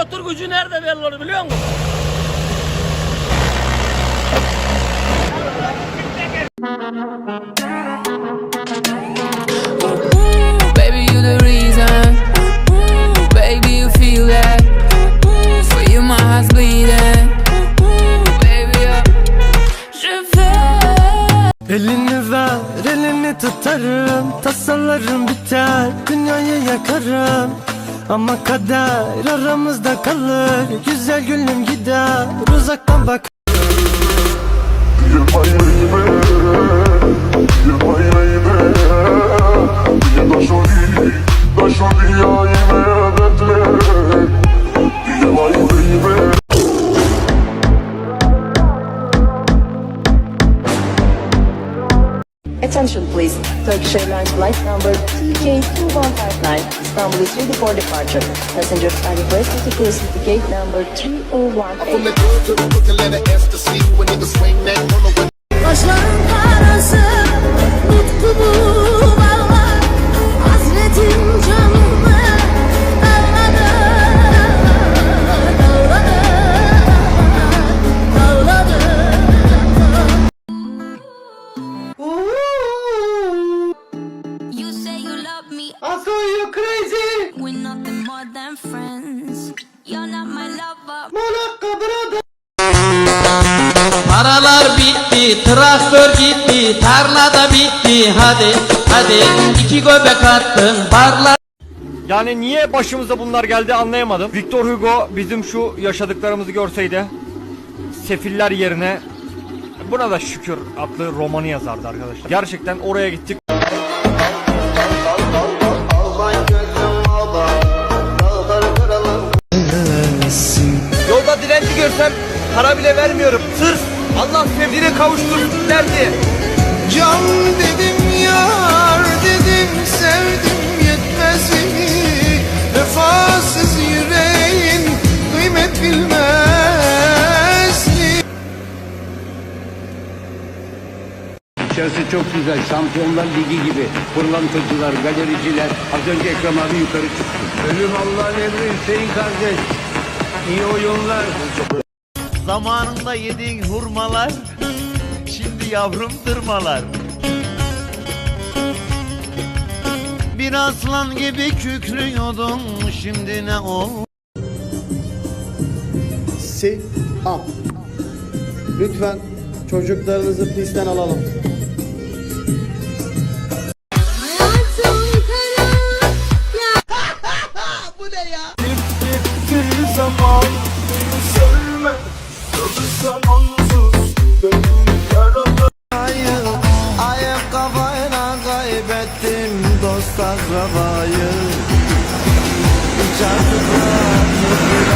motor gücü nerede verilir biliyor musun? Baby, you the reason. Baby, you feel that. For you, my heart's bleeding. Fais. Elini ver, elini tutarım Tasalarım biter, dünyayı yakarım Ama kader aramızda kalır. Güzel gülüm gider, uzaktan bak. You're my baby, you're my baby. Dile da şori, da şori ya Attention please. Turkish Airlines flight number TK2159 Istanbul is ready for departure. Passengers are requested to proceed the gate number 301. we're nothing more than friends. You're not my lover. Monaco brother Paralar bitti, traktör gitti, tarlada bitti hadi hadi iki göbek attın barlar Yani niye başımıza bunlar geldi anlayamadım. Victor Hugo bizim şu yaşadıklarımızı görseydi sefiller yerine buna da şükür adlı romanı yazardı arkadaşlar. Gerçekten oraya gittik. Görsem para bile vermiyorum. Sırf Allah sevdiğine kavuştursun derdi. Can dedim yar dedim sevdim yetmez mi Vefasız yüreğin kıymet bilmez mi İçerisi çok güzel. Şampiyonlar Ligi gibi. Pırlantacılar, galericiler. Az önce Ekrem abi yukarı çıktı. Ölüm Allah'ın emri Hüseyin kardeş. İyi oyunlar. Zamanında yediğin hurmalar Şimdi yavrum tırmalar. Bir aslan gibi kükrüyordun Şimdi ne oldu Seyhan Lütfen çocuklarınızı pistten alalım ettim dost akrabayı Hiç artık rahat